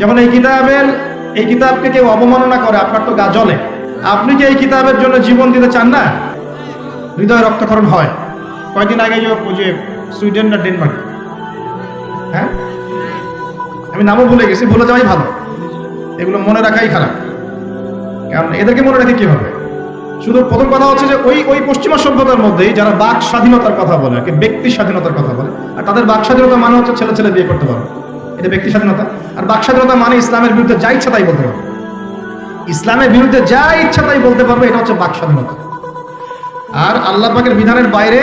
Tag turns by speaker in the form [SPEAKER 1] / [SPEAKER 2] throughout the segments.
[SPEAKER 1] যখন এই কিতাবের, এই কিতাবকে কেউ অবমাননা করে, আপনার তো গা জ্বলে। আপনি কি এই কিতাবের জন্য জীবন দিতে চান না? হৃদয় রক্তক্ষরণ হয়। কয়েকদিন আগে যে সুইডেন না ডেনমার্ক? হ্যাঁ? আমি নামও ভুলে গেছি, ভুলে যাওয়াই ভালো। এগুলো মনে রাখাই খারাপ। কারণ এদেরকে মনে রেখে কি হবে? শুধু প্রথম কথা হচ্ছে যে ওই ওই পশ্চিমা সভ্যতার মধ্যেই যারা বাক স্বাধীনতার কথা বলে ব্যক্তি স্বাধীনতার কথা বলে, আর তাদের বাক স্বাধীনতা মানে হচ্ছে ছেলে ছেলে বিয়ে করতে পারবে এটা ব্যক্তি স্বাধীনতা। আর বাক স্বাধীনতা মানে ইসলামের বিরুদ্ধে যা ইচ্ছা তাই বলতে পারবে। ইসলামের বিরুদ্ধে যা ইচ্ছা তাই বলতে পারবে, এটা হচ্ছে বাক স্বাধীনতা। আর আল্লাহ পাকের বিধানের বাইরে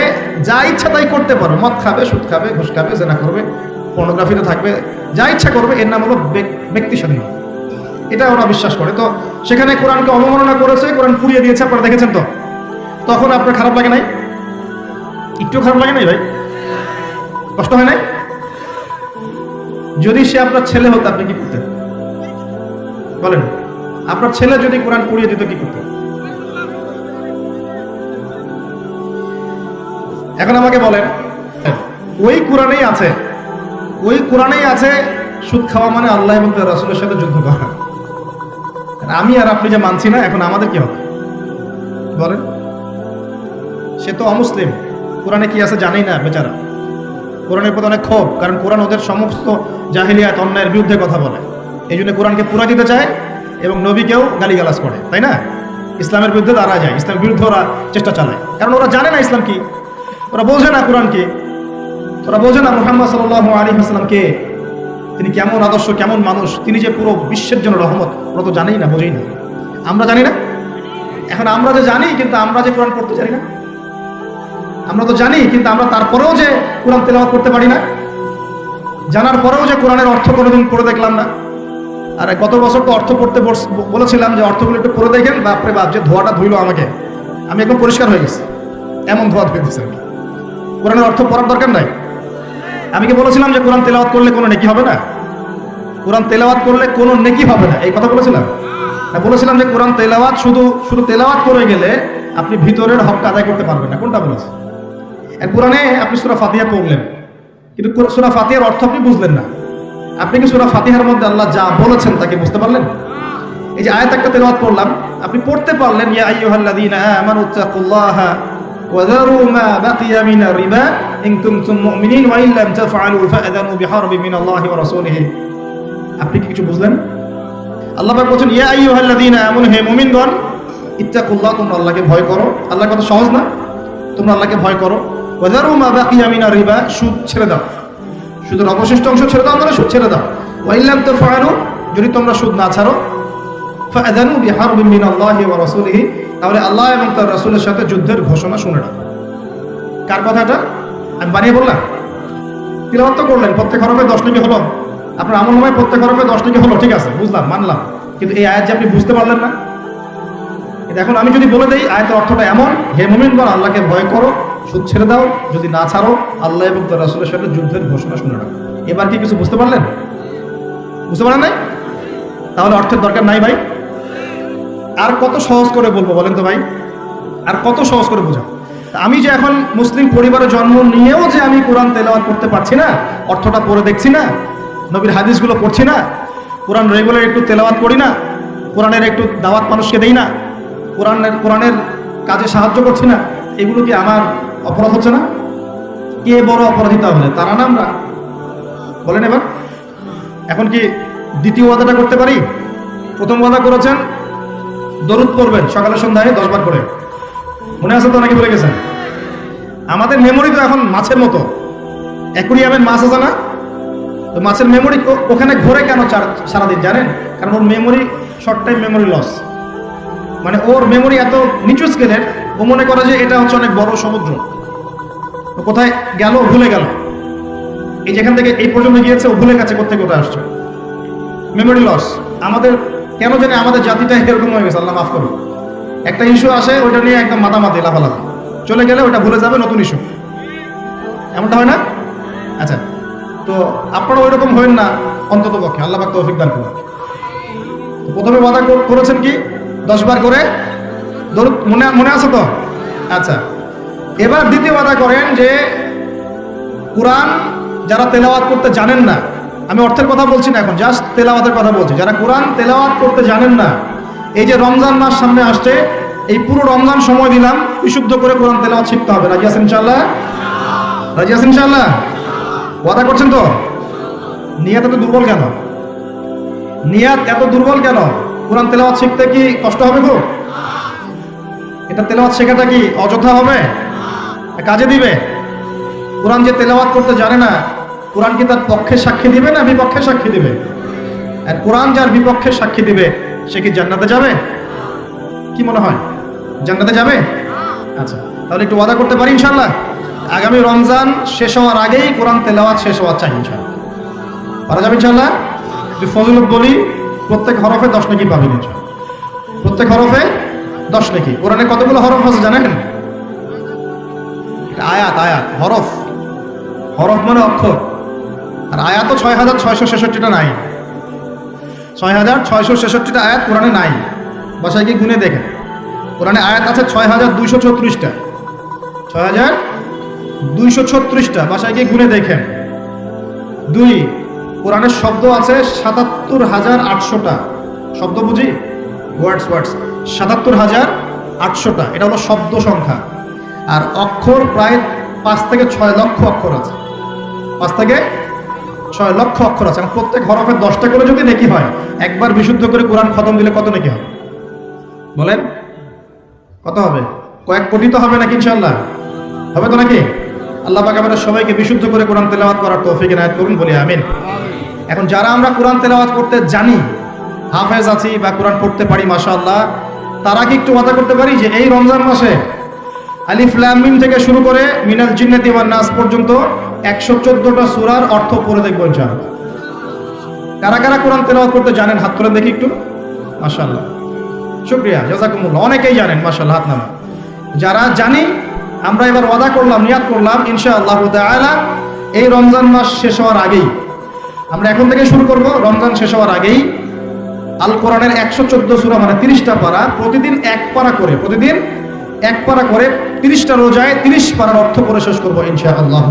[SPEAKER 1] যা ইচ্ছা তাই করতে পারো। মদ খাবে, সুদ খাবে, ঘুষ খাবে, জেনা করবে পর্নোগ্রাফিতে থাকবে, যা ইচ্ছা করবে, এর নাম হলো ব্যক্তি স্বাধীনতা। এটা ওরা বিশ্বাস করে। তো সেখানে কোরআনকে অবমাননা করেছে, কোরআন পুড়িয়ে দিয়েছে, আপনারা দেখেছেন তো? তখন আপনার খারাপ লাগে নাই? একটু খারাপ লাগে নাই ভাই? কষ্ট হয় নাই? যদি সে আপনার ছেলে হতো, আপনি কি করতেন? বলেন, আপনার ছেলে যদি কোরআন পুড়িয়ে দিত, কি করতেন এখন আমাকে বলেন, ওই কোরআনেই আছে, ওই কোরআনেই আছে, সুদ খাওয়া মানে আল্লাহ এবং রাসূলের সাথে যুদ্ধ করা। আমি আর আপনি যে মানছি না, এখন আমাদের কি হবে? বলেন, সে তো অমুসলিম, কোরআনে কি আছে জানেই না, বেচারা। কোরআনের প্রতি অনেক ক্ষোভ, কারণ কোরআন ওদের সমস্ত জাহিলিয়াত, অন্যায়ের বিরুদ্ধে কথা বলে। এই জন্য কোরআনকে পুরা দিতে চায় এবং নবীকেও গালিগালাজ করে, তাই না? ইসলামের বিরুদ্ধে দাঁড়া যায়, ইসলামের বিরুদ্ধে ওরা চেষ্টা চালায়। কারণ ওরা জানে না ইসলাম কি, ওরা বোঝে না কোরআনকে ওরা বোঝে না মোহাম্মদ সাল আলী ইসলাম কে, তিনি কেমন আদর্শ, কেমন মানুষ, তিনি যে পুরো বিশ্বের জন্য রহমত, ওরা তো জানেই না, বোঝেই না। আমরা জানি না? এখন আমরা যে জানি, কিন্তু আমরা যে কোরআন পড়তে জানি না। আমরা তো জানি, কিন্তু আমরা তারপরেও যে কোরআন তেলাওয়াত করতে পারি না। জানার পরেও যে কোরআনের অর্থ কোনোদিন পড়ে দেখলাম না। আর, গত বছর তো অর্থ পড়তে বলেছিলাম যে অর্থগুলো একটু পড়ে দেখেন, বাপরে বাপ, যে ধোয়াটা ধুইলো আমাকে। আমি একদম পরিষ্কার হয়ে গেছি। এমন ধোয়া ধুয়ে দিচ্ছে আমি কোরআনের অর্থ পড়ার দরকার নাই। আমি কি বলেছিলাম যে কোরআন তেলাওয়াত করলে কোনো নেকি হবে না? কোরআন তেলাওয়াত করলে কোনো নেকি হবে না। এই কথা বলেছিলাম? না বলেছিলাম যে কোরআন তেলাওয়াত শুধু শুধু তেলাওয়াত করে গেলে আপনি ভিতরের হক আদায় করতে পারবেন না। কোনটা বলেছে কোরআনে আপনি সুরা ফাতিহা পড়লেন। কিন্তু সুরা ফাতিহার অর্থ আপনি বুঝলেন না। আপনি কি সুরা ফাতিহার মধ্যে আল্লাহ যা বলেছেন তাকে বুঝতে পারলেন? এই যে আয়াত একটা তেলাওয়াত পড়লাম আপনি পড়তে পারলেন, ইয়া আইয়ুহাল্লাযীনা আমানু তাকুল্লাহা ওয়া যারু মা বাকিয়া মিনার রিবা ইন কুনতুম মুমিনিন ওয়া ইন লাম তাফআলু ফাআযানু বিহারবিন মিনাল্লাহি ওয়া রাসূলিহি। আপনি কি কিছু বুঝলেন? আল্লাহ পাক বলেন ইয়া আইয়ুহাল্লাযীনা আমানু, হে মুমিনগণ, ইত্তাকুল্লাহ, তোমরা আল্লাহকে ভয় করো। আল্লাহর কথা সহজ না? তোমরা আল্লাহকে ভয় করো। সুদ ছেড়ে দাও। অবশিষ্ট অংশ ছেড়ে দাও মানে সুদ ছেড়ে দাও। যদি তোমরা সুদ না ছাড়ো রাসূলিহি, তাহলে আল্লাহ এবং তার রাসূলের সাথে যুদ্ধের ঘোষণা শুনে নাও কার কথাটা? আমি বানিয়ে বললাম। তিলাওয়াত তো করলেন, প্রত্যেক হরফে দশ লিখে হলো? আপনার আমল নামায় প্রত্যেক হরফে দশ লিখে হলো? ঠিক আছে, বুঝলাম, মানলাম। কিন্তু এই আয়াত যে আপনি বুঝতে পারলেন না। এখন আমি যদি বলে দেই, আয়াতের অর্থটা এমন, হে মুমিনগণ, আল্লাহকে ভয় করো সুদ ছেড়ে দাও, যদি না ছাড়ো, আল্লাহ এবং তার রাসূলের সাথে যুদ্ধের ঘোষণা শুনে রাখো। এবার কি কিছু বুঝতে পারলেন? বুঝতে পারেন নাই? তাহলে অর্থের দরকার নাই ভাই। আর কত সহজ করে বলব বলেন তো ভাই? আর কত সহজ করে বোঝা আমি যে এখন মুসলিম পরিবারে জন্ম নিয়েও যে আমি কোরআন তেলাওয়াত করতে পারছি না, অর্থটা পড়ে দেখছি না, নবীর হাদিসগুলো পড়ছি না, কোরআন রেগুলার একটু তেলাওয়াত করি না, কোরআনের একটু দাওয়াত মানুষকে দেই না, কোরআনের কোরআনের কাজে সাহায্য করছি না, এগুলো কি আমার অপরাধ হচ্ছে না? কে বড় অপরাধী তাহলে? তারা না আমরা বলেন এবার। এখন কি দ্বিতীয় ওয়াদাটা করতে পারি? প্রথম ওয়াদা করেছেন, দরুদ পড়বেন সকালে সন্ধ্যায় দশবার করে। মনে আছে তো নাকি বলে গেছেন? আমাদের মেমোরি তো এখন মাছের মতো। অ্যাকুরিয়ামের মাছ আছে না? তো মাছের মেমোরি ওখানে ঘোরে কেন সারাদিন, জানেন? কারণ ওর memory short time memory loss মানে ওর মেমোরি এত নিচু স্কেলের ও মনে করে যে এটা হচ্ছে অনেক বড় সমুদ্র। কোথায় গেল ভুলে গেল। এই যেখান থেকে এই পর্যন্ত গিয়েছে, ও ভুলে গেছে কোথেকে কোথায় আসছে। মেমোরি লস আমাদের কেন জানি আমাদের জাতিটা এরকম হয়ে গেছে, আল্লাহ মাফ করুন। একটা ইস্যু আসে, ওইটা নিয়ে একদম মাতামাতি, লাফালাফি। চলে গেলে ওটা ভুলে যাবে, নতুন ইস্যু এমনটা হয় না? আচ্ছা তো আপনারা ওই রকম হবেন না, অন্তত পক্ষে। আল্লাহ পাক তৌফিক দান করুন। প্রথমে বাধা করেছেন কি? দশ বার করে। মনে মনে আছে তো? আচ্ছা। এবার দ্বিতীয় বাধা করেন যে কোরআন যারা তেলাওয়াত করতে জানেন না, আমি অর্থের কথা বলছি না এখন জাস্ট তেলাওয়াতের কথা বলছি, যারা কোরআন তেলাওয়াত করতে জানেন না, এই যে রমজান মাস সামনে আসছে, এই পুরো রমজান সময় দিলাম, বিশুদ্ধ করে কোরআন তেলাওয়াত শিখতে হবে, রাজি আছেন ইনশাল্লাহ রাজি ইনশাল্লাহ ওয়াদা করছেন তো? নিয়াত এত দুর্বল কেন? নিয়াত এত দুর্বল কেন? কোরআন তেলাওয়াত শিখতে কি কষ্ট হবে খুব? এটা তেলাওয়াত শেখাটা কি অযথা হবে? কাজে দিবে? কোরআন যে তেলাওয়াত করতে জানে না, কোরআন কি তার পক্ষে সাক্ষী দিবে না বিপক্ষে সাক্ষী দিবে? আর কোরআন যার বিপক্ষে সাক্ষী দিবে, সে কি জান্নাতে যাবে? কি মনে হয়? জান্নাতে যাবে? আচ্ছা তাহলে একটু ওয়াদা করতে পারি ইনশাল্লাহ আগামী রমজান শেষ হওয়ার আগেই কোরআন তেলাওয়াত শেষ হওয়ার চাই ইনশাল্লাহ পারা যাবে ইনশাল্লাহ যদি ফজলত বলি, প্রত্যেক হরফে দশ নাকি পাবেন প্রত্যেক হরফে দশ নাকি। কোরআনে কতগুলো হরফ আছে জানেন? আয়াত আয়াত, হরফ। হরফ মানে অক্ষর আর আয়াতও ছয় হাজার ছয়শো ছেষট্টিটা নাই। ছয় হাজার ছয়শো ছেষট্টিটা আয়াত কোরআনে নাই। বাসায় গিয়ে গুনে দেখেন। কোরআনে আয়াত আছে ছয় হাজার দুইশো ছত্রিশটা ছয় হাজার দুইশো ছত্রিশটা। বাসায় গিয়ে গুনে দেখেন। দুই, কোরআনের শব্দ আছে সাতাত্তর হাজার আটশোটা। শব্দ বুঝি? ওয়ার্ডস ওয়ার্ডস সাতাত্তর হাজার আটশোটা। এটা হলো শব্দ সংখ্যা। আর অক্ষর প্রায় পাঁচ থেকে ছয় লক্ষ অক্ষর আছে। পাঁচ থেকে ছয় লক্ষ অক্ষর আছে। আর প্রত্যেক হরফের দশটা করে যদি নেকি হয় একবার বিশুদ্ধ করে কোরআন খতম দিলে কত নেকি হবে? বলেন কত হবে? কয়েক কোটি তো হবে নাকি ইনশাল্লাহ হবে তো নাকি? আল্লাহ পাক আমাদের সবাইকে বিশুদ্ধ করে কোরআন তেলাওয়াত করার তৌফিক এনায়েত করুন বলি আমিন। এখন যারা আমরা কোরআন তেলাওয়াত করতে জানি হাফেজ আছি বা কোরআন পড়তে পারি মাশাআল্লাহ তারা কি একটু কথা করতে পারি যে এই রমজান মাসে আলিফ লাম থেকে শুরু করে মিনাল জিন্নাতি ওয়ান নাস পর্যন্ত একশো চোদ্দটা সুরার অর্থ পড়ে দেখব ইনশাআল্লাহ। কারা কারা কোরআন তেলাওয়াত করতে জানেন? হাত তুলে দেখি একটু। মাশাআল্লাহ। শুক্রিয়া জাজাকুমুল্লাহ অনেকেই জানেন, মাশাআল্লাহ, হাত নামা যারা জানি, আমরা এবার ওয়াদা করলাম, নিয়াত করলাম, ইনশাআল্লাহ তাআলা এই রমজান মাস শেষ হওয়ার আগেই। আমরা এখন থেকে শুরু করব, রমজান শেষ হওয়ার আগেই আল কোরআনের একশো চোদ্দ সুরা মানে তিরিশটা পারা, প্রতিদিন এক পারা করে, প্রতিদিন এক পারা করে তিরিশটা রোজায় তিরিশ পারার অর্থ করে শেষ করব ইনশাআল্লাহ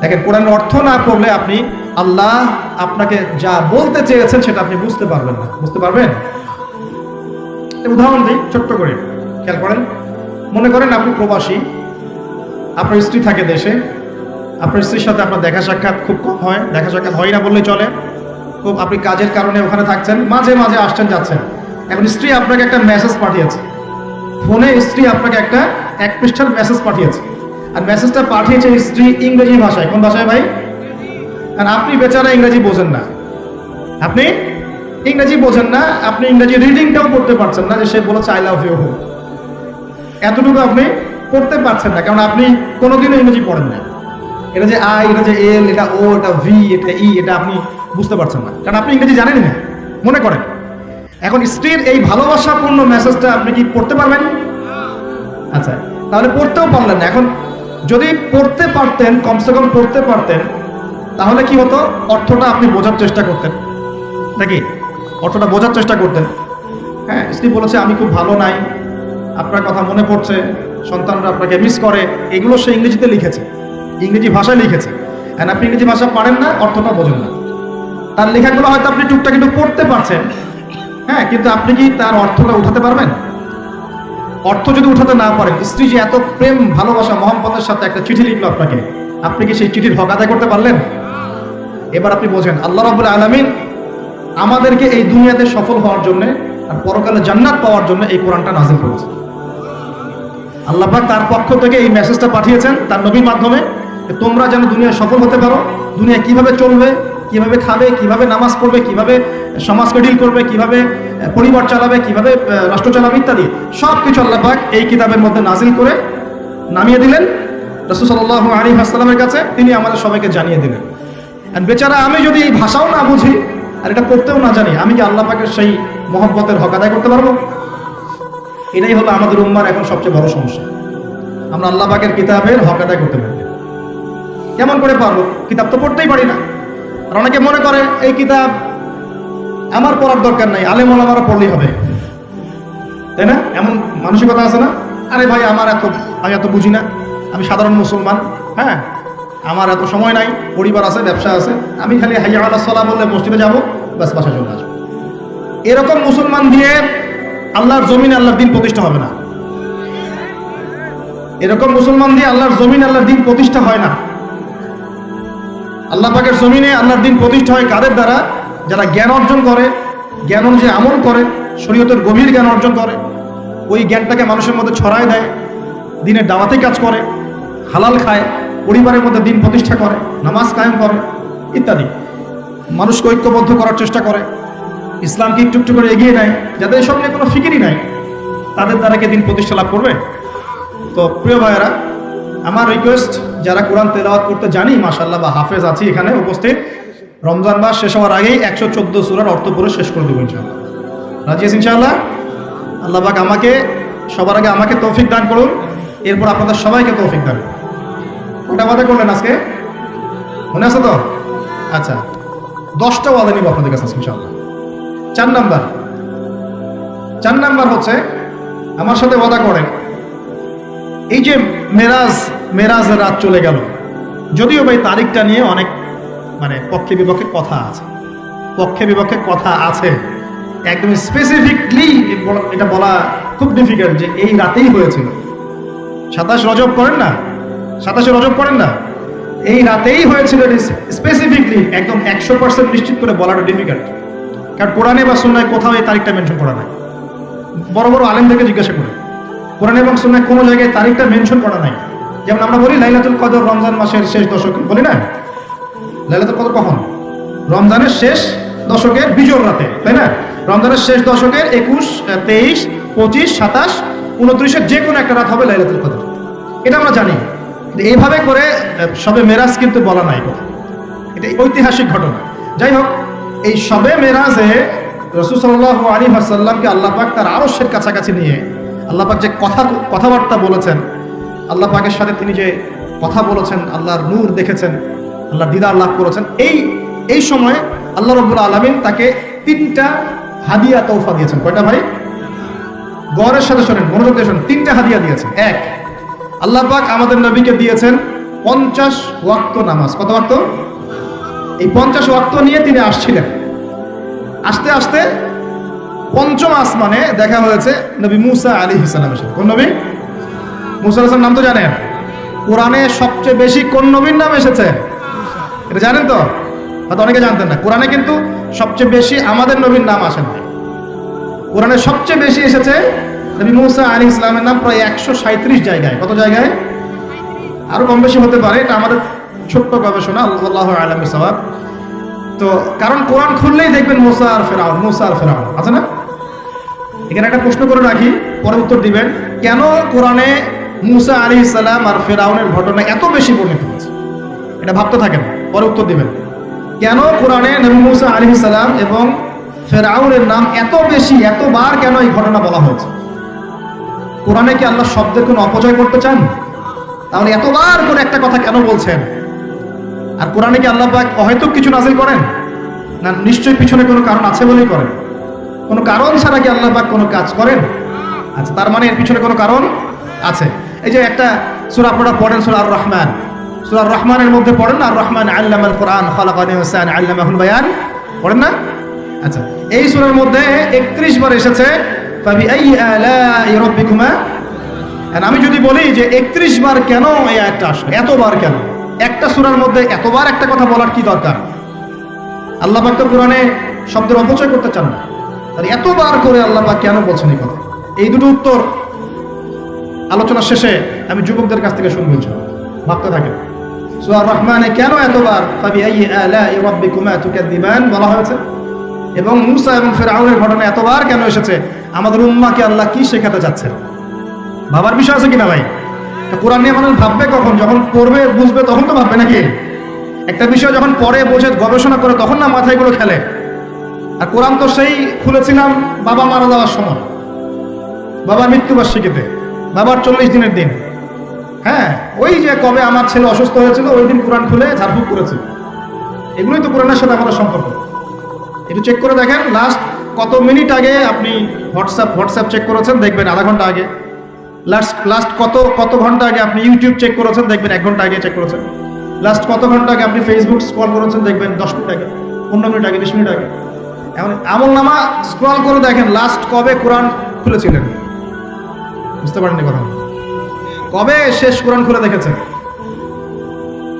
[SPEAKER 1] দেখেন, কোরআনের অর্থ না পড়লে আপনি আল্লাহ আপনাকে যা বলতে চেয়েছেন সেটা আপনি বুঝতে পারবেন না। বুঝতে পারবেন? উদাহরণ দিই, ছোট্ট করে। খেয়াল করেন। মনে করেন আপনি প্রবাসী, আপনার স্ত্রী থাকে দেশে, আপনার স্ত্রীর সাথে আপনার দেখা সাক্ষাৎ খুব কম হয়, দেখা সাক্ষাৎ হয় না বললে চলে। খুব আপনি কাজের কারণে ওখানে থাকছেন, মাঝে মাঝে আসছেন, যাচ্ছেন। এখন স্ত্রী আপনাকে একটা মেসেজ পাঠিয়েছে। ফোনে স্ত্রী আপনাকে একটা এক পৃষ্ঠার মেসেজ পাঠিয়েছে। আর মেসেজটা পাঠিয়েছে স্ত্রী ইংরেজি ভাষায়। কোন ভাষায় ভাই? আর আপনি বেচারা ইংরেজি বোঝেন না। আপনি ইংরেজি বোঝেন না, আপনি ইংরেজি রিডিংটাও করতে পারছেন না যে সে বলেছে আই লাভ ইউ এতটুকু আপনি করতে পারছেন না, কারণ আপনি কোনোদিনও ইংরেজি পড়েন না। এটা যে আই, এটা যে এল, এটা ও, এটা ভি, এটা ই, এটা আপনি বুঝতে পারছেন না। কারণ আপনি ইংরেজি জানেন না। মনে করেন। এখন স্ত্রীর এই ভালোবাসাপূর্ণ মেসেজটা আপনি কি পড়তে পারবেন? আচ্ছা তাহলে পড়তেও পারলেন না। এখন যদি পড়তে পারতেন, কমসে কম পড়তে পারতেন, তাহলে কি হতো? অর্থটা আপনি বোঝার চেষ্টা করতেন। নাকি? অর্থটা বোঝার চেষ্টা করতেন। হ্যাঁ স্ত্রী বলেছে, আমি খুব ভালো নাই। আপনার কথা মনে পড়ছে। সন্তানরা আপনাকে মিস করে। এগুলো সে ইংরেজিতে লিখেছে। ইংরেজি ভাষায় লিখেছে। আর আপনি ইংরেজি ভাষা পারেন না? অর্থটা বোঝেন না। তার লেখাগুলো হয়তো আপনি টুকটাক একটু পড়তে পারছেন। হ্যাঁ কিন্তু আপনি কি তার অর্থটা উঠাতে পারবেন? অর্থ যদি উঠাতে না পারেন, স্ত্রী যে এত প্রেম, ভালোবাসা মোহাম্মদের সাথে একটা চিঠি লিখলো আপনাকে, আপনি কি সেই চিঠির হক আদায় করতে পারলেন? এবার আপনি বোঝেন, আল্লাহ রাবুল আলমিন আমাদেরকে এই দুনিয়াতে সফল হওয়ার জন্য আর পরকালে জান্নাত পাওয়ার জন্য এই কোরআনটা নাজিল করেছে আল্লাহাক তার পক্ষ থেকে এই মেসেজটা পাঠিয়েছেন তার নবীর মাধ্যমে তোমরা যেন দুনিয়ায় সফল হতে পারো, দুনিয়া কীভাবে চলবে কীভাবে খাবে, কীভাবে নামাজ পড়বে, কীভাবে সমাজকে ডিল করবে, কীভাবে পরিবার চালাবে, কীভাবে রাষ্ট্র চালাবে ইত্যাদি সব কিছু আল্লাহ পাক এই কিতাবের মধ্যে নাজিল করে নামিয়ে দিলেন। রসুল সাল্লাহ আলী আসসালামের কাছে তিনি আমাদের সবাইকে জানিয়ে দিলেন। বেচারা, আমি যদি এই ভাষাও না বুঝি, আর এটা পড়তেও না জানি, আমি কি আল্লাহ পাকের সেই মহব্বতের হক আদায় করতে পারব? এটাই হলো আমাদের উম্মার এখন সবচেয়ে বড় সমস্যা। আমরা আল্লাহ পাকের কিতাবের হক আদায় করতে পারি কেমন করে পারব? কিতাব তো পড়তেই পারি না। আর অনেকে মনে করে, এই কিতাব আমার পড়ার দরকার নাই, আলেম আমারও পড়লেই হবে। তাই না? এমন মানসিকতা আছে না? আরে ভাই, আমার এত আমি এত বুঝি না। আমি সাধারণ মুসলমান হ্যাঁ? আমার এত সময় নাই, পরিবার আছে, ব্যবসা আছে। আমি খালি হাইয়া আল্লাহ সাল্লাহ বললে মসজিদে যাব, ব্যাস, বাসায় চলে আসব। এরকম মুসলমান দিয়ে আল্লাহর জমিন আল্লাহর দিন প্রতিষ্ঠা হবে না। এরকম মুসলমান দিয়ে আল্লাহর জমিন আল্লাহর দিন প্রতিষ্ঠা হয় না। আল্লাহ পাকের জমিনে আল্লাহর দিন প্রতিষ্ঠা হয় কাদের দ্বারা? যারা জ্ঞান অর্জন করে, জ্ঞান অনুযায়ী আমল করে, শরীয়তের গভীর জ্ঞান অর্জন করে, ওই জ্ঞানটাকে মানুষের মধ্যে ছড়ায় দেয়, দিনের দাওয়াতে কাজ করে, হালাল খায়, পরিবারের মধ্যে দিন প্রতিষ্ঠা করে, নামাজ কায়েম করে, ইত্যাদি। মানুষকে ঐক্যবদ্ধ করার চেষ্টা করে, ইসলামকে একটু একটু করে এগিয়ে নেয়, যাদের এসব নিয়ে কোনো ফিকিরই নাই, তাদের দ্বারা কি দিন প্রতিষ্ঠা লাভ করবে? তো প্রিয় ভাইয়েরা, আমার রিকোয়েস্ট যারা কোরআন তেলাওয়াত করতে জানি মাসাল্লাহ বা হাফেজ আছি এখানে উপস্থিত, রমজান মাস শেষ হওয়ার আগেই একশো চোদ্দ সুরার অর্থ পড়ে শেষ করে দেবো ইনশাআল্লাহ। রাজি আছি ইনশাআল্লাহ? আল্লাহ পাক আমাকে, সবার আগে আমাকে তৌফিক দান করুন, এরপর আপনাদের সবাইকে তৌফিক দান ওটা ওয়াদা করলেন আজকে? মনে আছে তো? আচ্ছা দশটা ওয়াদা নিব আপনাদের কাছে আজকে ইনশাআল্লাহ। চার নাম্বার। চার নাম্বার হচ্ছে, আমার সাথে ওয়াদা করেন, এই যে মেরাজ মেরাজের রাত চলে গেল। যদিও ভাই তারিখটা নিয়ে অনেক মানে পক্ষে বিপক্ষে কথা আছে। পক্ষে বিপক্ষে কথা আছে। একদম স্পেসিফিকলি এটা বলা খুব ডিফিকাল্ট যে এই রাতেই হয়েছিল। সাতাশ রজব করেন না? সাতাশে রজব করেন না? এই রাতেই হয়েছিল স্পেসিফিকলি একদম একশো পার্সেন্ট নিশ্চিত করে বলাটা ডিফিকাল্ট কারণ কোরআনে বা সুন্নায় কোথাও এই তারিখটা মেনশন করা নাই। বড় বড় আলেমদেরকে জিজ্ঞাসা করে কোরআন এবং সুন্নায় কোনো জায়গায় তারিখটা মেনশন করা নাই। যেমন আমরা বলি লাইলাতুল কদর রমজান মাসের শেষ দশক, বলি না? লাইলাতুল কদর কখন? রমজানের শেষ দশকের বিজোর রাতে, তাই না? রমজানের শেষ দশকের একুশ তেইশ, পঁচিশ, সাতাশ উনত্রিশের যে কোনো একটা রাত হবে লাইলাতুল কদর। এটা আমরা জানি। এইভাবে করে সবে মেরাজ কিন্তু বলা নাই এটা ঐতিহাসিক ঘটনা। যাই হোক, এই সবে মেরাজে রসুল সাল্লাহ আলী হাসাল্লামকে আল্লাহ পাক তার আরশের কাছাকাছি নিয়ে আল্লাহ পাক যে কথা, কথাবার্তা বলেছেন আল্লাহ পাকের সাথে তিনি যে কথা বলেছেন, আল্লাহর নূর দেখেছেন আল্লাহর দিদার লাভ করেছেন, এই এই সময়ে আল্লাহ রব্বুল আলমিন তাকে তিনটা হাদিয়া তৌফা দিয়েছেন। কয়টা ভাই? গড়ের সাথে শোনেন, মনোযোগ দিয়ে শোনেন। তিনটা হাদিয়া দিয়েছেন। এক, আল্লাহ পাক আমাদের নবীকে দিয়েছেন পঞ্চাশ ওয়াক্ত নামাজ। কত ওয়াক্ত? এই পঞ্চাশ ওয়াক্ত নিয়ে তিনি আসছিলেন। আসতে আসতে পঞ্চম আসমানে দেখা হয়েছে নবী মুসা আলী ইসলামের সাথে কোন নবী? মুসা নাম তো জানেন? কোরআনে সবচেয়ে বেশি কোন নবীর নাম এসেছে? এটা জানেন তো? হয়তো অনেকে জানতেন না। কোরআনে কিন্তু সবচেয়ে বেশি আমাদের নবীর নাম আসেন নাই। কোরআনে সবচেয়ে বেশি এসেছে নবী মুসা আলী ইসলামের নাম প্রায় একশো সাঁত্রিশ জায়গায়। কত জায়গায়? আরও কম বেশি হতে পারে, এটা আমাদের ছোট্ট গবেষণা, আল্লাহ আলমী সবাব তো কারণ কোরআন খুললেই দেখবেন মোসা আর ফেরাউন, মোসা আর ফেরাউন, আছে না? এখানে একটা প্রশ্ন করে রাখি, পরে উত্তর দিবেন। কেন কোরআনে মুসা আলী ইসলাম আর ফেরাউনের ঘটনা এত বেশি বর্ণিত হয়েছে। এটা ভাবতে থাকেন, পরে উত্তর দিবেন। কেন কোরআনে মুসা আলী ইসলাম এবং ফেরাউনের নাম এত বেশি, এতবার কেন এই ঘটনা বলা হয়েছে? কোরআনে কি আল্লাহ শব্দের কোনো অপচয় করতে চান? তাহলে এতবার করে একটা কথা কেন বলছেন? আর কোরআনে কি আল্লাহ পাক অহেতুক কিছু নাজিল করেন? না, নিশ্চয়ই পিছনে কোনো কারণ আছে বলেই করেন। কোনো কারণ ছাড়া কি আল্লাহ কোনো কাজ করেন? আচ্ছা তার মানে এর পিছনে কোনো কারণ আছে। এই যে একটা সুরা আপনারা পড়েন, সুরা আর রহমান সুরা রহমানের মধ্যে পড়েন আর রহমান আল্লাম আল কোরআন, খালাকান আল্লামাহুল বায়ান। পড়েন না? আচ্ছা এই সুরার মধ্যে একত্রিশ বার এসেছে আমি যদি বলি যে একত্রিশ বার কেন এই আয়াতটা আসলো, এতবার কেন? একটা সূরার মধ্যে এতবার একটা কথা বলার কি দরকার? আল্লাহ পাক তো কোরআনে শব্দের অপচয় করতে চান না। আর এতবার করে আল্লাহ পাক কেন বলছেন এই কথা? এই দুটো উত্তর আলোচনা শেষে আমি যুবকদের কাছ থেকে শুনব ভাবতে থাকেন। সুয়ার রহমানে কেন এতবার তুকাদ্দিবান বলা হয়েছে? এবং মুসা এবং ফেরাউনের ঘটনা এতবার কেন এসেছে? আমাদের উম্মাকে আল্লাহ কি শেখাতে চাচ্ছেন? ভাবার বিষয় আছে কিনা ভাই? কোরআন নিয়ে মানুষ ভাববে কখন? যখন পড়বে, বুঝবে, তখন তো ভাববে নাকি? একটা বিষয় যখন পড়ে, বোঝে, গবেষণা করে, তখন না মাথায়গুলো খেলে। আর কোরআন তো সেই খুলেছিলাম বাবা মারা যাওয়ার সময়। বাবার মৃত্যুবার্ষিকীতে। বাবার চল্লিশ দিনের দিন। হ্যাঁ ওই যে কবে আমার ছেলে অসুস্থ হয়েছিল, ওই দিন কোরআন খুলে ঝাড়ফুঁক করেছিল এগুলোই তো কোরআনের সাথে আমাদের সম্পর্ক। একটু চেক করে দেখেন লাস্ট কত মিনিট আগে আপনি হোয়াটসঅ্যাপ হোয়াটসঅ্যাপ চেক করেছেন? দেখবেন আধা ঘণ্টা আগে। লাস্ট লাস্ট কত কত ঘণ্টা আগে আপনি ইউটিউব চেক করেছেন? দেখবেন এক ঘণ্টা আগে চেক করেছেন। লাস্ট কত ঘণ্টা আগে আপনি ফেসবুক স্ক্রল করেছেন? দেখবেন দশ মিনিট আগে, পনেরো মিনিট আগে, বিশ মিনিট আগে। এমন আমল নামা স্ক্রল করে দেখেন লাস্ট কবে কোরআন খুলেছিলেন? বুঝতে পারেননি কথা কবে শেষ কোরআন খুলে দেখেছেন?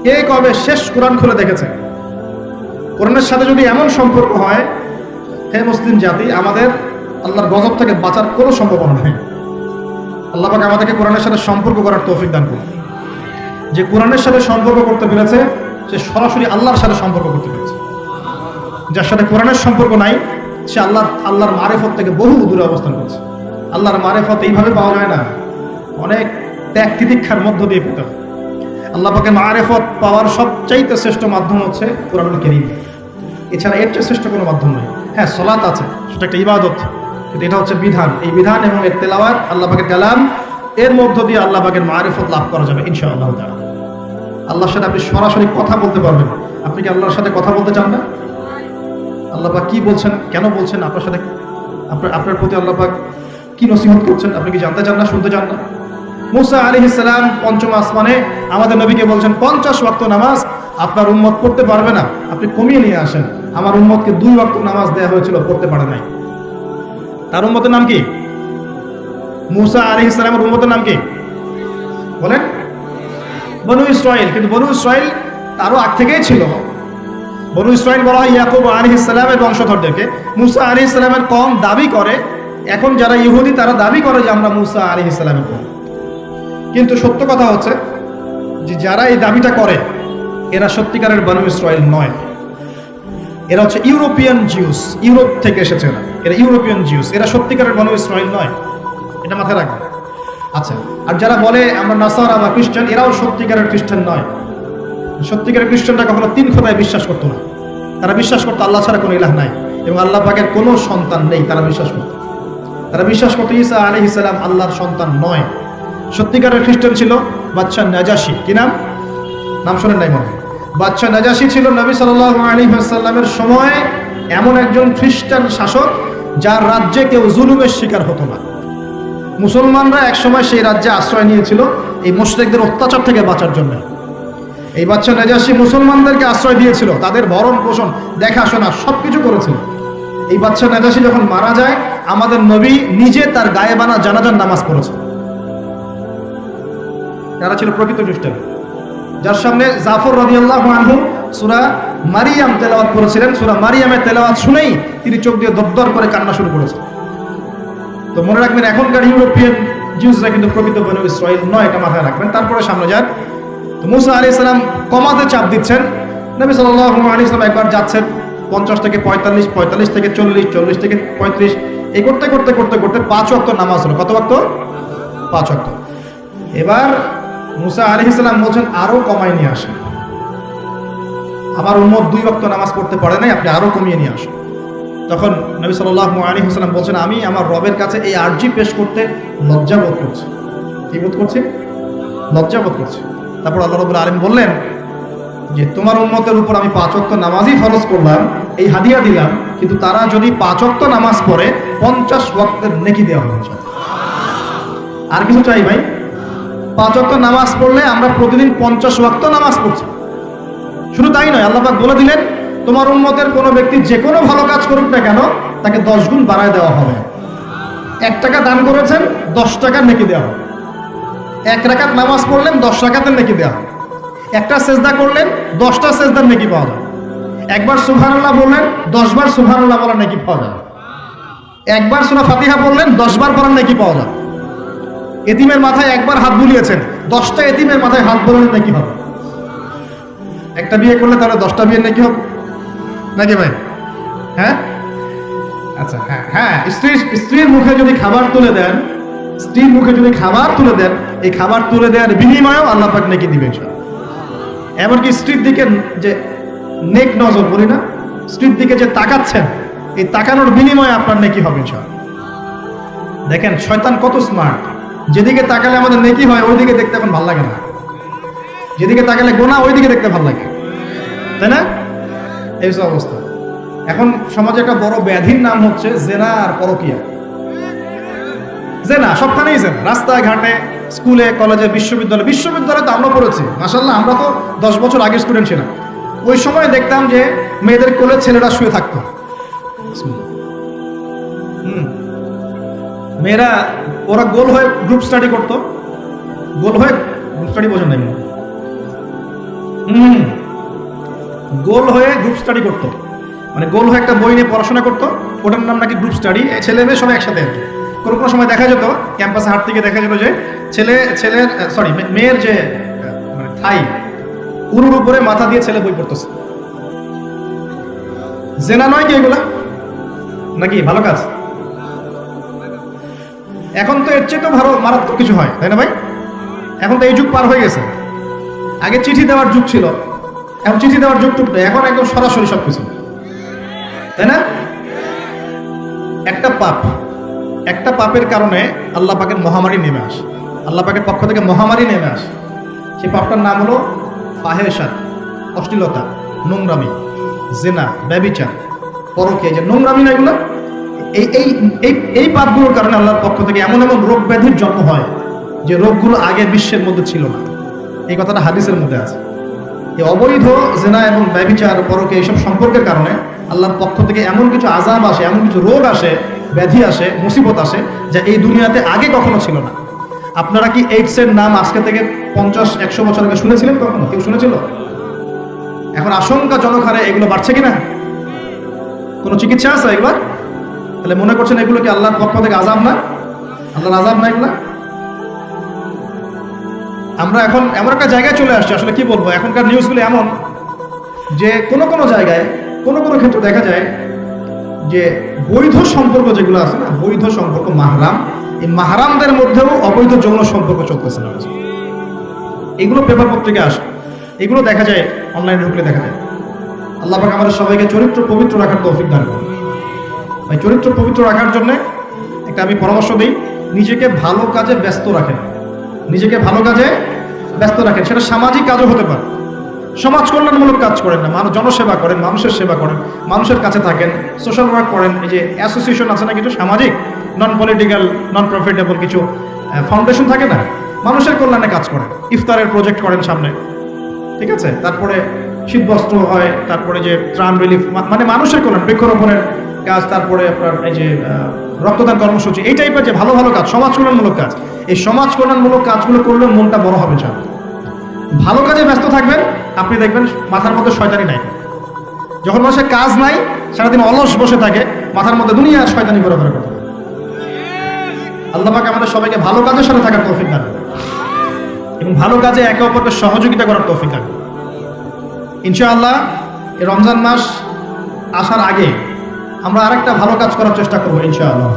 [SPEAKER 1] কে কবে শেষ কোরআন খুলে দেখেছে কোরআনের সাথে যদি এমন সম্পর্ক হয়, হে মুসলিম জাতি, আমাদের আল্লাহর গজব থেকে বাঁচার কোনো সম্ভাবনা নেই। আল্লাহ পাক আমাদেরকে কোরআনের সাথে সম্পর্ক করার তৌফিক দান করুন। যে কোরআনের সাথে সম্পর্ক করতে পেরেছে, সে সরাসরি আল্লাহর সাথে সম্পর্ক করতে পেরেছে। যার সাথে কোরআনের সম্পর্ক নাই, সে আল্লাহ আল্লাহর মারেফত থেকে বহু দূরে অবস্থান করছে। আল্লাহর মারেফত এইভাবে পাওয়া যায় না। অনেক ত্যাগ তিতিক্ষার মধ্য দিয়ে পেতে হয়। আল্লাহ পাকে মারেফত পাওয়ার সবচাইতে শ্রেষ্ঠ মাধ্যম হচ্ছে কোরআনুল করিম। এছাড়া এর চেয়ে শ্রেষ্ঠ কোনো মাধ্যম নয় হ্যাঁ সলাত আছে, সেটা একটা ইবাদত। কিন্তু এটা হচ্ছে বিধান। এই বিধান এবং এর তেলাওয়াত আল্লাহ কালাম, এর মধ্য দিয়ে আল্লাহ পাকের মারেফত লাভ করা যাবে ইনশাআল্লাহ তাআলা। আল্লাহর সাথে আপনি সরাসরি কথা বলতে পারবেন। আপনি কি আল্লাহর সাথে কথা বলতে চান না? আল্লাহ কি বলছেন, কেন বলছেন? আপনার সাথে, আপনার প্রতি আল্লাহ কি নসিহত করছেন? আপনি কি জানতে চান না, শুনতে চান না? মুসা আলী ইসলাম পঞ্চম আসমানে আমাদের নবীকে বলছেন, পঞ্চাশ ওয়াক্ত নামাজ আপনার উম্মত পড়তে পারবে না। আপনি কমিয়ে নিয়ে আসেন। আমার উম্মতকে দুই ওয়াক্ত নামাজ দেওয়া হয়েছিল, পড়তে পারে নাই। তার উম্মতের নাম কি? মুসা আলী ইসলামের উম্মতের নাম কি? বলেন। বনু ইসরায়েল কিন্তু বনু ইসরায়েল তারও আগ থেকেই ছিল। বনু ইসরায়েল বলা হয় ইয়াকুব আলী ইসলামের বংশধরদেরকে। মুসা আলী ইসলামের কম দাবি করে এখন যারা ইহুদি, তারা দাবি করে যে আমরা মুসা আলী ইসলামের কম কিন্তু সত্য কথা হচ্ছে যে যারা এই দাবিটা করে, এরা সত্যিকারের বনু ইসরায়েল নয়। এরা হচ্ছে ইউরোপিয়ান জিউস, ইউরোপ থেকে এসেছে এরা। এরা ইউরোপিয়ান জিউস, এরা সত্যিকারের বনু ইসরায়েল নয়। এটা মাথায় রাখবে আচ্ছা আর যারা বলে আমরা নাসারা বা খ্রিস্টান, এরাও সত্যিকারের খ্রিস্টান নয়। সত্যিকারের খ্রিস্টানরা কখনো তিন খোদায় বিশ্বাস করতো না। তারা বিশ্বাস করতো, আল্লাহ ছাড়া কোনো ইলাহ নাই এবং আল্লাহ পাকের কোনো সন্তান নেই, তারা বিশ্বাস করতো। তারা বিশ্বাস করতো ঈসা আলী ইসলাম আল্লাহর সন্তান নয়। সত্যিকারের খ্রিস্টান ছিল বাদশাহ নাজাসি কি নাম? নাম শোনেন নাই মনে। বাদশাহ নাজাসি ছিল নবী সাল্লাহ আলী সাল্লামের সময় এমন একজন খ্রিস্টান শাসক যার রাজ্যে কেউ জুলুমের শিকার হতো না। মুসলমানরা একসময় সেই রাজ্যে আশ্রয় নিয়েছিল এই মুশরিকদের অত্যাচার থেকে বাঁচার জন্য। এই বাচ্চা নাজাসি মুসলমানদেরকে আশ্রয় দিয়েছিল, তাদের ভরণ পোষণ দেখাশোনা সব কিছু করেছিল। এই বাচ্চা নাজাসি যখন মারা যায় আমাদের নবী নিজে তার গায়ে বানা জানাজার নামাজ পড়েছে। যারা ছিল প্রকৃত খ্রিস্টান যার সামনে জাফর রাদিয়াল্লাহু আনহু সূরা মারিয়াম তেলাওয়াত করেছিলেন। সূরা মারিয়ামের তেলাওয়াত শুনেই তিনি চোখ দিয়ে দরদর করে কান্না শুরু করেছেন। তো মনে রাখবেন, এখনকার ইউরোপিয়ান জিউসরা কিন্তু প্রকৃত বনু ইসরায়েল নয় এটা মাথায় রাখবেন। তারপরে সামনে যান। তো মুসা আলি ইসলাম কমাতে চাপ দিচ্ছেন। নবী সাল্লাহ আলী ইসলাম একবার যাচ্ছেন। পঞ্চাশ থেকে পঁয়তাল্লিশ পঁয়তাল্লিশ থেকে চল্লিশ চল্লিশ থেকে পঁয়ত্রিশ। এই করতে করতে করতে করতে পাঁচ অক্ত নামাজ হলো। কত অক্ত পাঁচ অক্ত এবার মুসা আলি ইসলাম বলছেন, আরও কমায় নিয়ে আসেন। আমার উম্মত দুই অক্ত নামাজ পড়তে পারে নাই, আপনি আরও কমিয়ে নিয়ে আসুন। তখন নবী সাল্লাহ আলী হাসলাম বলছেন, আমি আমার রবের কাছে এই আর্জি পেশ করতে লজ্জা বোধ করছি। কি বোধ করছি? লজ্জা বোধ করছি। তারপর আল্লাহ রবুল আলম বললেন যে তোমার উন্মতের উপর আমি পাঁচ অক্ত নামাজই ফরজ করলাম, এই হাদিয়া দিলাম, কিন্তু তারা যদি পাঁচ অক্ত নামাজ পড়ে, পঞ্চাশ ওয়াক্তের নেকি দেওয়া হবে আর কিছু চাই ভাই? পাঁচ অক্ত নামাজ পড়লে আমরা প্রতিদিন পঞ্চাশ ওয়াক্ত নামাজ পড়ছি। শুধু তাই নয় আল্লাহফাক বলে দিলেন, তোমার উন্মতের কোনো ব্যক্তি যে কোনো ভালো কাজ করুক না কেন, তাকে দশ গুণ বাড়ায় দেওয়া হবে। এক টাকা দান করেছেন, দশ টাকার নেকি দেওয়া হবে। এক রাকাত নামাজ পড়লেন, দশ রাকাতের নেকি দেওয়া একটা সেজদা করলেন, দশটা সেজদার নাকি পাওয়া যাবে একবার সুবহানাল্লাহ বললেন, দশবার সুবহানাল্লাহ বলার নাকি পাওয়া যাবে একবার সুরা ফাতিহা বললেন দশবার পড়ার নাকি পাওয়া যায়। এতিমের মাথায় একবার হাত বুলিয়েছেন, দশটা এতিমের মাথায় হাত বোলানোর নাকি হবে। একটা বিয়ে করলে তাহলে দশটা বিয়ে নাকি হবে? নাকি ভাই? হ্যাঁ? আচ্ছা হ্যাঁ হ্যাঁ স্ত্রীর স্ত্রীর মুখে যদি খাবার তুলে দেন, স্ত্রীর মুখে যদি খাবার তুলে দেন, এই খাবার তুলে দেওয়ার বিনিময়েও আল্লাহ পাক নাকি দিবেন এমনকি স্ত্রীর দিকে যে নেক নজর বলি না স্ত্রীর দিকে যে তাকাচ্ছেন, এই তাকানোর বিনিময়ে আপনার নেকি হবে সব দেখেন, শয়তান কত স্মার্ট যেদিকে তাকালে আমাদের নেকি হয়, ওইদিকে দেখতে এখন ভালো লাগে না। যেদিকে তাকালে গোনা, ওইদিকে দেখতে ভালো লাগে। তাই না? এই অবস্থা। এখন সমাজে একটা বড় ব্যাধির নাম হচ্ছে জেনা আর পরকিয়া। যে না সবখানেই যে না রাস্তায় ঘাটে স্কুলে, কলেজে, বিশ্ববিদ্যালয়, বিশ্ববিদ্যালয়ে তো আমরা পড়েছি। মাসাল্লাহ আমরা তো দশ বছর আগের স্টুডেন্ট ছিলাম। ওই সময় দেখতাম যে মেয়েদের কোলে ছেলেরা শুয়ে থাকতো। মেয়েরা, ওরা গোল হয়ে গ্রুপ স্টাডি করতো। গোল হয়ে গ্রুপ স্টাডি বোঝেন নাই গোল হয়ে গ্রুপ স্টাডি করতো। মানে গোল হয়ে একটা বই নিয়ে পড়াশোনা করতো। ওটার নাম নাকি গ্রুপ স্টাডি ছেলে মেয়ে সবাই একসাথে আর। কোনো কোনো সময় দেখা যেত ক্যাম্পাসে হাট থেকে দেখা যেত যে ছেলে, ছেলের সরি মেয়ের যে মানে থাই উরুর উপরে মাথা দিয়ে ছেলে বই পড়তেছে। জেনা নয় কি এগুলা? নাকি? ভালো কাজ? এখন তো এর চেয়ে তো ভালো, মারাত্মক কিছু হয়, তাই না ভাই? এখন তো এই যুগ পার হয়ে গেছে। আগে চিঠি দেওয়ার যুগ ছিল, এখন চিঠি দেওয়ার যুগ টুক এখন একদম সরাসরি সব কিছু তাই না? একটা পাপ। একটা পাপের কারণে আল্লাহ পাকের মহামারী নেমে আসে। আল্লাহ পাকের পক্ষ থেকে মহামারী নেমে আসে। সেই পাপটার নাম হলো ফাহেসাত অশ্লীলতা, নোংরামি, জেনা, ব্যবিচার, পরকে। যে নোংরামি না এগুলো, এই এই এই এই পাপগুলোর কারণে আল্লাহর পক্ষ থেকে এমন এমন রোগ ব্যাধির জন্ম হয় যে রোগগুলো আগে বিশ্বের মধ্যে ছিল না। এই কথাটা হাদিসের মধ্যে আছে। এই অবৈধ জেনা এবং ব্যবিচার, পরকে এইসব সম্পর্কের কারণে আল্লাহর পক্ষ থেকে এমন কিছু আজাব আসে, এমন কিছু রোগ আসে ব্যাধি আসে, মুসিবত আসে, যা এই দুনিয়াতে আগে কখনো ছিল না। আপনারা কি এইডসের নাম আজকে থেকে পঞ্চাশ, একশো বছর আগে শুনেছিলেন কখনো? কেউ শুনেছিল? এখন আশঙ্কাজনক হারে এগুলো বাড়ছে কিনা? কোনো চিকিৎসা আছে এগুলো তাহলে মনে করছেন এগুলো কি আল্লাহর পক্ষ থেকে আজাব না? আল্লাহর আজাব না এগুলা? আমরা এখন এমন একটা জায়গায় চলে আসছি, আসলে কি বলব? এখনকার নিউজগুলো এমন যে কোনো কোনো জায়গায়, কোনো কোনো ক্ষেত্রে দেখা যায় যে বৈধ সম্পর্ক যেগুলো আছে না, বৈধ সম্পর্ক মাহরাম, এই মাহরামদের মধ্যেও অবৈধ যৌন সম্পর্ক চলতেছে না এগুলো পেপার পত্রিকা আসে। এগুলো দেখা যায়, অনলাইনে ঢুকলে দেখা যায়। আল্লাহ পাক আমাদের সবাইকে চরিত্র পবিত্র রাখার তৌফিক দান করুন। ভাই, চরিত্র পবিত্র রাখার জন্য একটা আমি পরামর্শ দিই, নিজেকে ভালো কাজে ব্যস্ত রাখেন। নিজেকে ভালো কাজে ব্যস্ত রাখেন। সেটা সামাজিক কাজও হতে পারে। সমাজ কল্যাণমূলক কাজ করেন না, মানুষ জনসেবা করেন, মানুষের সেবা করেন, মানুষের কাছে থাকেন সোশ্যাল ওয়ার্ক করেন, এই যে অ্যাসোসিয়েশন আছে না কিছু, সামাজিক নন পলিটিক্যাল নন প্রফিটেবল কিছু ফাউন্ডেশন থাকে না, মানুষের কল্যাণে কাজ করেন, ইফতারের প্রজেক্ট করেন সামনে, ঠিক আছে? তারপরে শীতবস্ত্র হয়, তারপরে যে ত্রাণ রিলিফ মানে মানুষের কল্যাণ, বৃক্ষরোপণের কাজ, তারপরে আপনার এই যে রক্তদান কর্মসূচি, এই টাইপের যে ভালো ভালো কাজ, সমাজ কল্যাণমূলক কাজ, এই সমাজ কল্যাণমূলক কাজগুলো করলে মনটা বড় হবে চান ভালো কাজে ব্যস্ত থাকবেন আপনি দেখবেন মাথার মধ্যে শয়তানি নাই। যখন মানুষের কাজ নাই, সারাদিন অলস বসে থাকে, মাথার মধ্যে দুনিয়া শয়তানি করে করে আল্লাহ পাক আমাদের সবাইকে ভালো কাজের সাথে থাকার তৌফিক দান এবং ভালো কাজে একে অপরকে সহযোগিতা করার তৌফিক দান। ইনশাআল্লাহ, এই রমজান মাস আসার আগে আমরা আরেকটা ভালো কাজ করার চেষ্টা করব ইনশাআল্লাহ।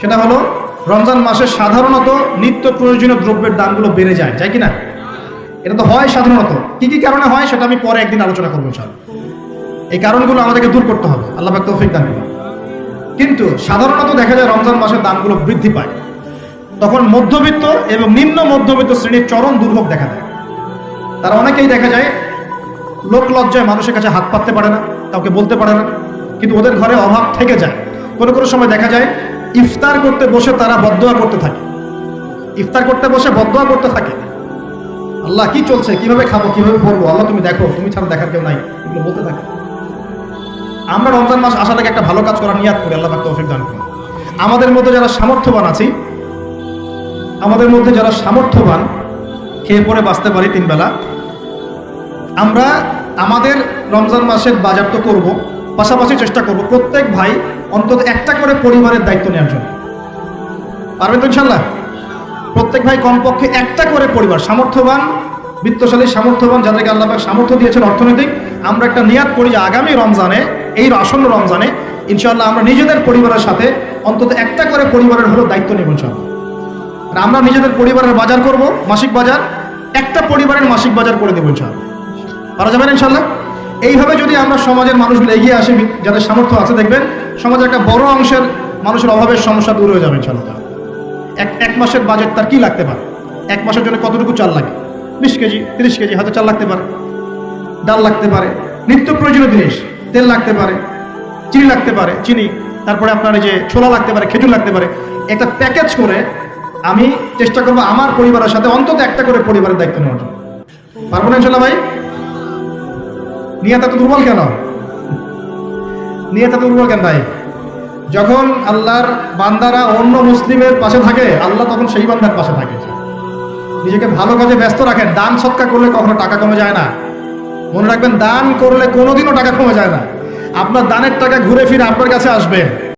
[SPEAKER 1] সেটা হলো, রমজান মাসে সাধারণত নিত্য প্রয়োজনীয় দ্রব্যের দামগুলো বেড়ে যায় যায় কি না এটা তো হয় সাধারণত। কি কি কারণে হয় সেটা আমি পরে একদিন আলোচনা করব ইনশাআল্লাহ। এই কারণগুলো আমাদেরকে দূর করতে হবে। আল্লাহ পাক তৌফিক দান কিন্তু সাধারণত দেখা যায় রমজান মাসের দামগুলো বৃদ্ধি পায়। তখন মধ্যবিত্ত এবং নিম্ন মধ্যবিত্ত শ্রেণির চরম দুর্ভোগ দেখা দেয়। তারা অনেকেই দেখা যায় লোক লজ্জায় মানুষের কাছে হাত পাততে পারে না, কাউকে বলতে পারে না, কিন্তু ওদের ঘরে অভাব থেকে যায়। কোনো কোনো সময় দেখা যায় ইফতার করতে বসে তারা বদোয়া করতে থাকে। ইফতার করতে বসে বদোয়া করতে থাকে। আল্লাহ কি চলছে? কীভাবে খাব? কীভাবে পড়ব আল্লাহ তুমি দেখো, তুমি ছাড়া দেখার কেউ নাই। এগুলো বলতে থাকে। আমরা রমজান মাস আসা থেকে একটা ভালো কাজ করার নিয়াত করি, আল্লাহ পাক তৌফিক দান করুন। আমাদের মধ্যে যারা সামর্থ্যবান আছি, আমাদের মধ্যে যারা সামর্থ্যবান খেয়ে পরে বাঁচতে পারি তিন বেলা, আমরা আমাদের রমজান মাসের বাজার তো করব, পাশাপাশি চেষ্টা করব প্রত্যেক ভাই অন্তত একটা করে পরিবারের দায়িত্ব নেওয়ার জন্য। পারবেন তো ইনশাল্লাহ? প্রত্যেক ভাই কমপক্ষে একটা করে পরিবার সামর্থ্যবান, বিত্তশালী, সামর্থ্যবান, যাদেরকে আল্লাহ সামর্থ্য দিয়েছেন অর্থনৈতিক। আমরা একটা নিয়াত করি আগামী রমজানে, এই আসন্ন রমজানে ইনশাল্লাহ আমরা নিজেদের পরিবারের সাথে অন্তত একটা করে পরিবারের হলো দায়িত্ব নেব আর আমরা নিজেদের পরিবারের বাজার করব, মাসিক বাজার, একটা পরিবারের মাসিক বাজার করে দেবো ইনশাল্লাহ পারা যাবে না ইনশাল্লাহ এইভাবে যদি আমরা সমাজের মানুষগুলো এগিয়ে আসি, যাদের সামর্থ্য আছে, দেখবেন সমাজের একটা বড় অংশের মানুষের অভাবের সমস্যা দূর হয়ে যাবে ইনশাল্লাহ এক এক মাসের বাজেট তার কি লাগতে পারে? এক মাসের জন্য কতটুকু চাল লাগে? বিশ কেজি, তিরিশ কেজি হয়তো চাল লাগতে পারে। ডাল লাগতে পারে। নিত্য প্রয়োজনীয় জিনিস, তেল লাগতে পারে। চিনি লাগতে পারে, চিনি। তারপরে আপনার যে ছোলা লাগতে পারে, খেজুর লাগতে পারে। একটা প্যাকেজ করে আমি চেষ্টা করব আমার পরিবারের সাথে অন্তত একটা করে পরিবারের দায়িত্ব নেওয়ার জন্য। পারব না ইনশাল্লাহ ভাই? নিয়াত এত দুর্বল কেন? নিয়াত এত দুর্বল কেন ভাই? যখন আল্লাহর বান্দারা অন্য মুসলিমের পাশে থাকে, আল্লাহ তখন সেই বান্দার পাশে থাকে। নিজেকে ভালো কাজে ব্যস্ত রাখেন। দান সৎকার করলে কখনো টাকা কমে যায় না। মনে রাখবেন, দান করলে কোনোদিনও টাকা কমে যায় না। আপনার দানের টাকা ঘুরে ফিরে আপনার কাছে আসবে।